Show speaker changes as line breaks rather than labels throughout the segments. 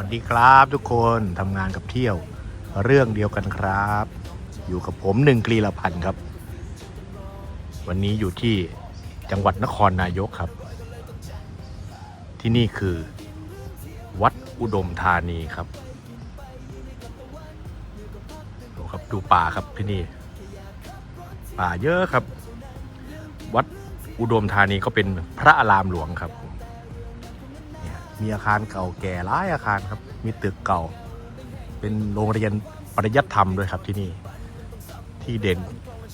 วัสดีครับทุกคนทำงานกับเที่ยวเรื่องเดียวกันครับ อยู่กับผมหนึ่งกรีละพันธ์ครับ วันนี้อยู่ที่จังหวัดนครนายกครับ ที่นี่คือ วัดอุดมธานีครับดูครับดูป่าครับที่นี่ ป่าเยอะครับ วัดอุดมธานีก็เป็นพระอารามหลวงครับ มีอาคารเก่าแก่หลายอาคารครับ มีตึกเก่า เป็นโรงเรียนปริยัติธรรมด้วยครับที่นี่ ที่เด่น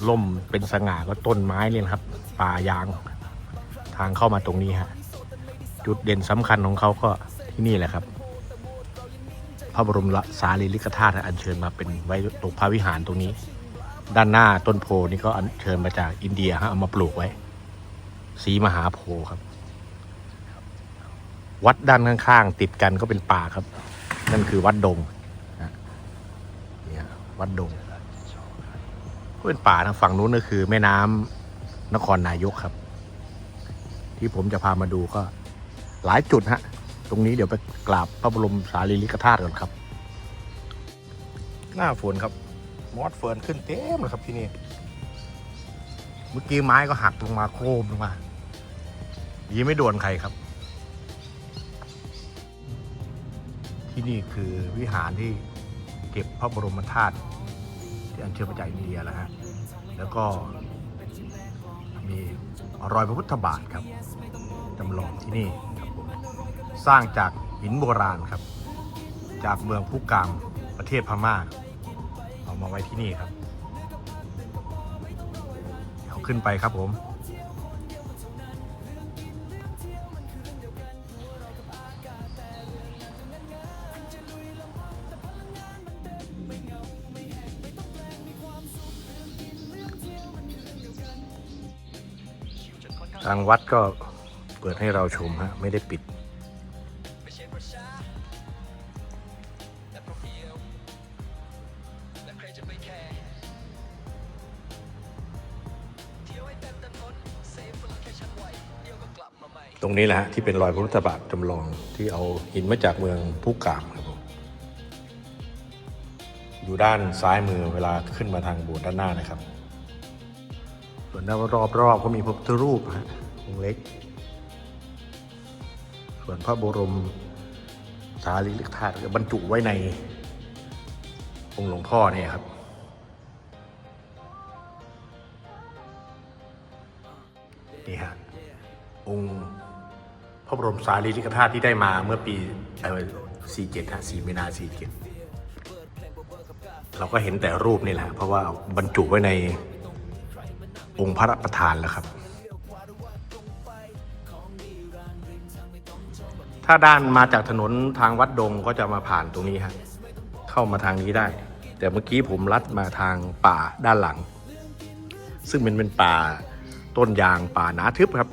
ล่มเป็นสง่าก็ต้นไม้เนี่ยครับ ป่ายาง ทางเข้ามาตรงนี้ฮะ จุดเด่นสำคัญของเขาก็ที่นี่แหละครับ พระบรมสารีริกธาตุอัญเชิญมาเป็นไว้ตรงพระวิหารตรงนี้ ด้านหน้าต้นโพนี่ก็อัญเชิญมาจากอินเดียฮะเอามาปลูกไว้ สีมหาโพธิ์ครับ วัดด้านข้างๆติดกันก็เป็นป่าครับ นั่นคือวัดดงนะเนี่ยวัดดงก็เป็นป่าทางฝั่งนู้นก็คือ แม่น้ำนครนายกครับ ที่ผมจะพามาดูก็ หลายจุดฮะ ตรงนี้เดี๋ยวไปกราบพระบรมสารีริกธาตุก่อนครับ หน้าฝนครับ มอสเฟิร์นขึ้นเต็มเลยครับที่นี่เมื่อกี้ไม้ก็หักลงมาโครมลงมาดีไม่โดนใครครับ ที่นี่คือวิหารที่เก็บพระบรมธาตุที่อัญเชิญมาจากอินเดียแล้วฮะ แล้วก็มีรอยพระพุทธบาทครับจำลองที่นี่ครับผมสร้างจากหินโบราณครับ จากเมืองพุกามประเทศพม่า เอามาไว้ที่นี่ครับ เอาขึ้นไปครับผมางวัดก็เปิดให้เราชมฮะ ไม่ได้ปิด ตรงนี้แหละฮะที่เป็นรอยพระพุทธบาทจำลองที่เอาหินมาจากเมืองพุกามครับผมอยู่ด้านซ้ายมือเวลาขึ้นมาทางโบสถ์ด้านหน้านะครับ ส่วนด้านรอบๆก็มีพระพุทธรูปฮะองค์เล็ก ส่วนพระบรมสารีริกธาตุก็บรรจุไว้ในองค์หลวงพ่อเนี่ยครับ นี่ฮะองค์พระบรมสารีริกธาตุที่ได้มาเมื่อปีสี่เจ็ดฮะสี่มีนาสี่เจ็ดเราก็เห็นแต่รูปนี่แหละ เพราะว่าบรรจุไว้ใน องค์พระประธานแล้วครับ ถ้าด้านมาจากถนนทางวัดดงก็จะมาผ่านตรงนี้ฮะเข้ามาทางนี้ได้ แต่เมื่อกี้ผมลัดมาทางป่าด้านหลัง ซึ่งมันเป็นป่าต้นยางป่าหนาทึบครับ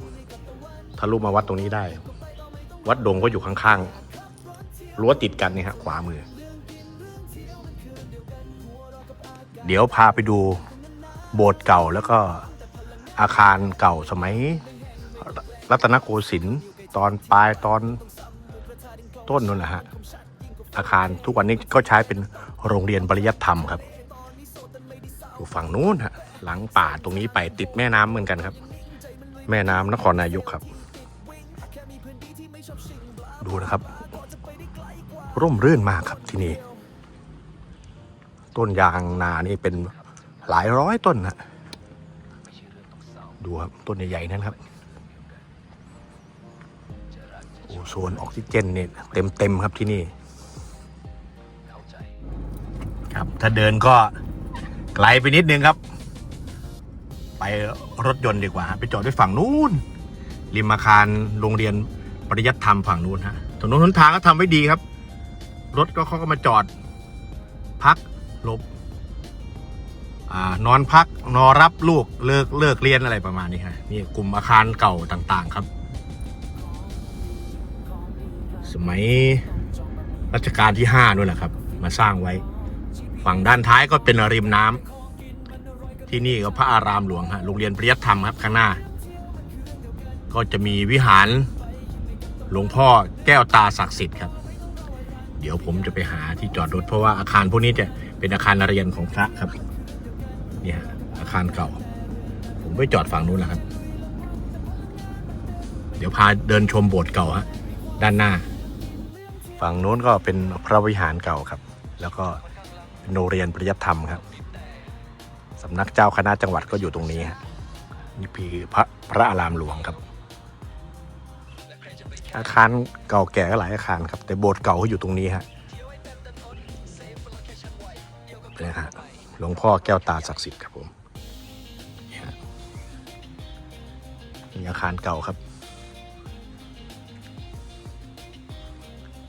ทะลุมาวัดตรงนี้ได้ วัดดงก็อยู่ข้างๆรั้วติดกันนี่ฮะขวามือ เดี๋ยวพาไปดูโบสถ์เก่าแล้วก็ อาคารเก่าสมัย รัตนโกสินทร์ตอนปลายตอนต้นนู่นแหละฮะอาคารทุกวันนี้ก็ใช้เป็นโรงเรียนปริยัติธรรมครับอยู่ฝั่งนู้นฮะหลังป่าตรงนี้ไปติดแม่น้ำเหมือนกันครับ แม่น้ำนครนายกครับ ดูนะครับ ร่มรื่นมากครับที่นี่ ต้นยางนานี่เป็นหลายร้อยต้นนะ ดูครับ ต้นใหญ่ๆนั่นครับ โอ้โซนออกซิเจนเนี่ยเต็มๆครับที่นี่ ครับ ถ้าเดินก็ไกลไปนิดนึงครับ ไปรถยนต์ดีกว่า ไปจอดที่ฝั่งนู้น ริมอาคารโรงเรียนปริยัติธรรมฝั่งนู้นฮะถนนหนทางก็ทำไว้ดีครับ รถก็เขาก็มาจอด พักหลบ นอนพักนอรับลูกเลิกเลิกเรียนอะไรประมาณนี้ฮะนี่กลุ่มอาคารเก่าต่างๆครับ สมัยรัชกาลที่ห้านู่นแหละครับ มาสร้างไว้ ฝั่งด้านท้ายก็เป็นริมน้ำที่นี่ก็พระอารามหลวงฮะโรงเรียนปริยัติธรรมครับข้างหน้า ก็จะมีวิหารหลวงพ่อแก้วตาศักดิ์สิทธิ์ครับเดี๋ยวผมจะไปหาที่จอดรถเพราะว่าอาคารพวกนี้จะเป็นอาคารเรียนของพระครับ เนี่ยอาคารเก่า ผมไปจอดฝั่งนู้นแหละครับ เดี๋ยวพาเดินชมโบสถ์เก่าฮะด้านหน้า ฝั่งนู้นก็เป็นพระวิหารเก่าครับ แล้วก็เป็นโรงเรียนปริยัติธรรมครับสำนักเจ้าคณะจังหวัดก็อยู่ตรงนี้ฮะนี่คือพระพระอารามหลวงครับ อาคารเก่าแก่ก็หลายอาคารครับ แต่โบสถ์เก่าก็อยู่ตรงนี้ฮะ หลวงพ่อแก้วตาศักดิ์สิทธิ์ครับผมนี่อาคารเก่าครับ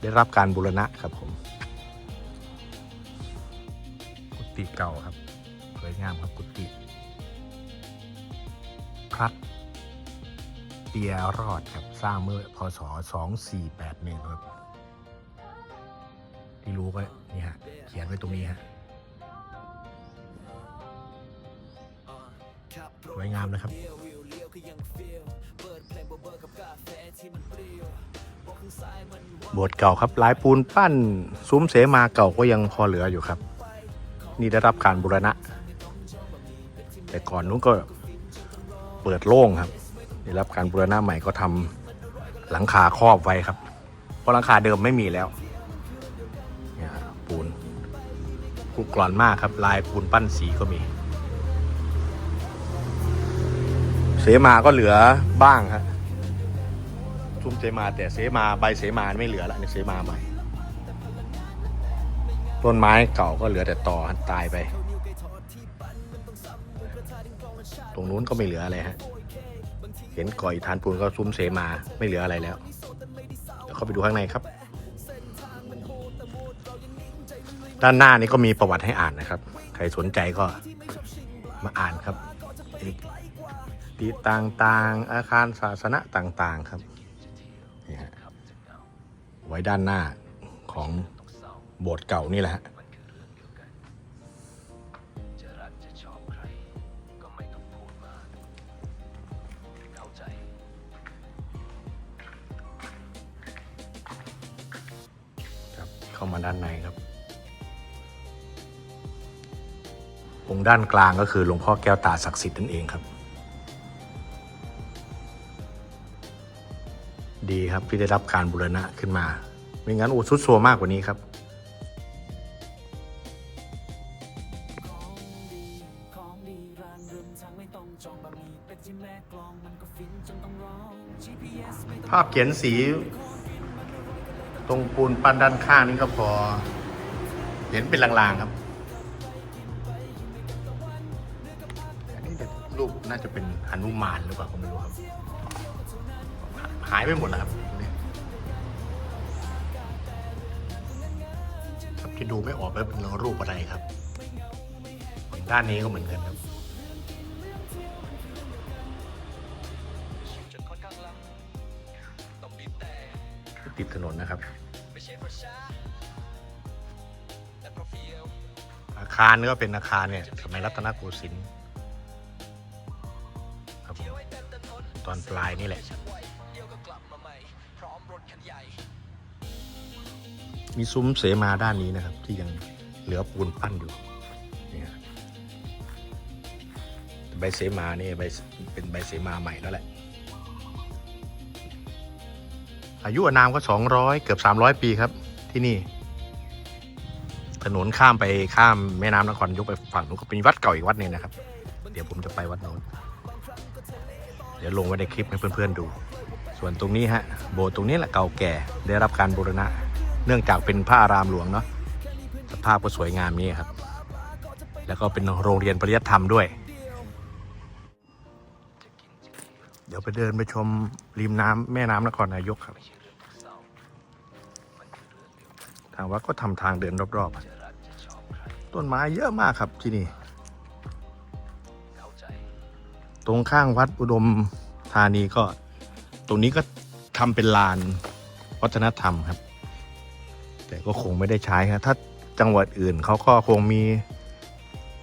ได้รับการบูรณะครับผมกุฏิเก่าครับสวยงามครับกุฏิพระเตียรอดครับสร้างเมื่อพศ 2481 ครับ ที่รู้ก็นี่ฮะเขียนไว้ตรงนี้ฮะ สวยงามนะครับโบสถ์เก่าครับลายปูนปั้นซุ้มเสมาเก่าก็ยังพอเหลืออยู่ครับ นี่ได้รับการบูรณะ แต่ก่อนนู้นก็เปิดโล่งครับ ได้รับการบูรณะใหม่ก็ทำหลังคาครอบไว้ครับ เพราะหลังคาเดิมไม่มีแล้วปูนกรุกร่อนมากครับ ลายปูนปั้นสีก็มี เสมาก็เหลือบ้างครับทุ่มเสมาแต่เสมาใบเสมาไม่เหลือละในเสมาใหม่ต้นไม้เก่าก็เหลือแต่ต่อตายไป ตรงนู้นก็ไม่เหลืออะไรฮะ เห็นก่อยทานปูนก็ซุ้มเสมาไม่เหลืออะไรแล้วเดี๋ยวเข้าไปดูข้างในครับ ด้านหน้านี้ก็มีประวัติให้อ่านนะครับ ใครสนใจก็มาอ่านครับ อีกปีต่างๆ อาคารศาสนะต่างๆครับนี่ฮะไว้ด้านหน้าของโบสถ์เก่านี่แหละฮะครับเข้ามาด้านในครับ องค์ด้านกลางก็คือหลวงพ่อแก้วตาศักดิ์สิทธิ์นั่นเองครับ ดีครับที่ได้รับการบูรณะขึ้นมา ไม่งั้นโอ้สุดโซมากกว่านี้ครับ ภาพเขียนสี ตรงปูนปั้นด้านข้างนี่ก็พอ เห็นเป็นลางๆครับอันนี้รูปน่าจะเป็นหนุมานหรือเปล่าก็ไม่รู้ครับายไปหมดแล้วครับตรงนี้ครับที่ดูไม่ออกว่าเป็นรูปอะไรครับด้านนี้ก็เหมือนกันครับ
ติ
ดถนนนะครับ อาคารนี่ก็เป็นอาคารเนี่ยสมัยรัตนโกสินทร์ครับตอนปลายนี่แหละ
เดียวก็กลับมาใหม่ พร้อมรถคันใหญ่
มีซุ้มเสมาด้านนี้นะครับ ที่ยังเหลือปูนปั้นอยู่นี่ยแต่ใบเสมานี่ใบเป็นใบเสมาใหม่แล้วแหละ อายุอานามก็ 200 เกือบ 300 ปีครับที่นี่ ถนนข้ามไปข้ามแม่น้ำนครยกไปฝั่งนู้นก็เป็นวัดเก่าอีกวัดหนึ่งนะครับ เดี๋ยวผมจะไปวัดโน้น เดี๋ยวลงไว้ในคลิปให้เพื่อนๆดู ส่วนตรงนี้ฮะโบสถ์ตรงนี้แหละเก่าแก่ได้รับการบูรณะ เนื่องจากเป็นพระอารามหลวงเนาะสภาพก็สวยงามนี้ครับ แล้วก็เป็นโรงเรียนปริยัติธรรมด้วย เดี๋ยวไปเดินไปชมริมน้ำแม่น้ำนครนายกครับ ทางวัดก็ทำทางเดินรอบๆ ต้นไม้เยอะมากครับที่นี่ ตรงข้างวัดอุดมธานีก็ ตรงนี้ก็ทำเป็นลานวัฒนธรรมครับ แต่ก็คงไม่ได้ใช้ครับถ้าจังหวัดอื่นเขาก็คงมี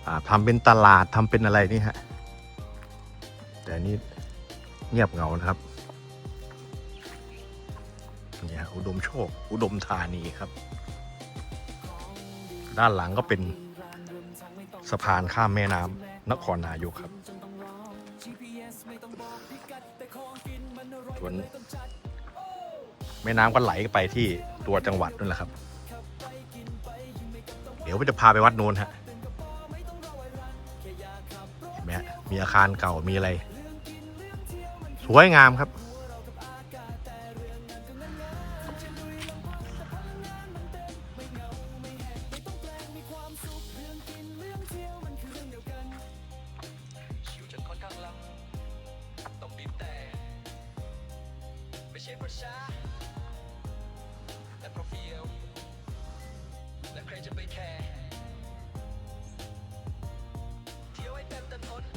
อ่าทำเป็นตลาดทำเป็นอะไรนี่ฮะแต่นี่เงียบเหงานะครับเนี่ยอุดมโชค อุดมธานีครับ ด้านหลังก็เป็นสะพานข้ามแม่น้ำนครนายกครับ ส่วนแม่น้ำก็ไหลไปที่ตัวจังหวัดนั่นแหละครับ เดี๋ยวผมจะพาไปวัดโน้นฮะเห็นไหมฮะมีอาคารเก่ามีอะไร สวยงามครับ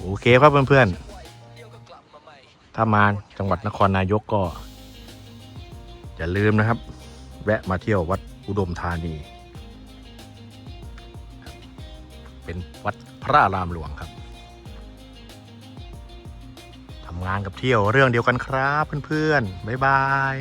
โอเคครับเพื่อนๆ ถ้ามาจังหวัดนครนายกก็ อย่าลืมนะครับ แวะมาเที่ยววัดอุดมธานี เป็นวัดพระรามหลวงครับทำงานกับเที่ยวเรื่องเดียวกันครับเพื่อนๆ บ๊ายบาย